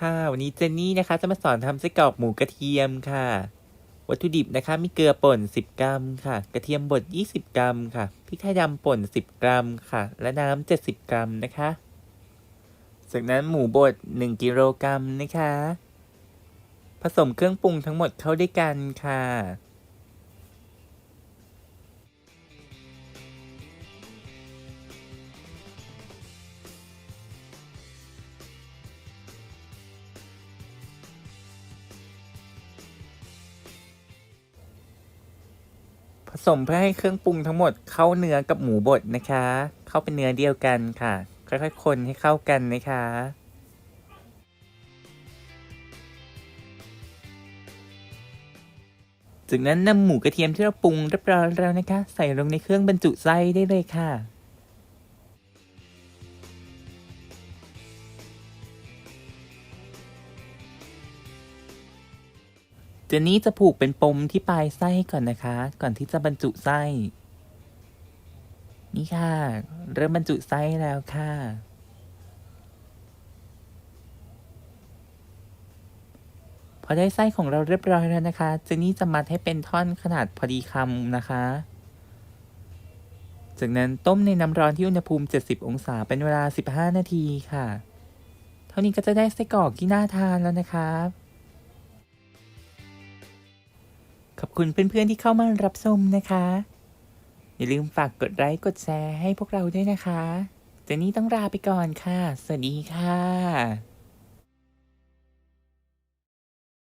ค่ะ วันนี้เจนนี่นะคะ จะมาสอนทำไส้กรอกหมูกระเทียมค่ะ วัตถุดิบนะคะ มีเกลือป่น 10 กรัมค่ะ กระเทียมบด 20 กรัมค่ะ พริกไทยดำป่น 10 กรัมค่ะ และน้ำ70 กรัมนะคะ จากนั้นหมูบด 1 กิโลกรัมนะคะ ผสมเครื่องปรุงทั้งหมดเข้าด้วยกันค่ะ สมเพื่อให้เครื่องปรุงทั้งหมดเข้าเนื้อกับหมูบดนะคะ เข้าเป็นเนื้อเดียวกันค่ะ ค่อยๆคนให้เข้ากันนะคะจากนั้นนำหมูกระเทียมที่เราปรุงเรียบร้อยแล้วนะคะ ใส่ลงในเครื่องบรรจุไส้ได้เลยค่ะ เจนนี่จะผูกเป็นปมที่ปลายไส้ก่อนนะคะ ก่อนที่จะบรรจุไส้ นี่ค่ะ เริ่มบรรจุไส้แล้วค่ะ พอได้ไส้ของเราเรียบร้อยแล้วนะคะเจนนี่จะมัดให้เป็นท่อนขนาดพอดีคำนะคะ จากนั้นต้มในน้ำร้อนที่อุณหภูมิ 70 องศาเป็นเวลา 15 นาทีค่ะ เท่านี้ก็จะได้ไส้กรอกที่น่าทานแล้วนะครับ ขอบคุณเพื่อนๆที่เข้ามารับชมนะคะ อย่าลืมฝากกดไลค์กดแชร์ให้พวกเราด้วยนะคะเจนนี่ต้องลาไปก่อนค่ะ สวัสดีค่ะ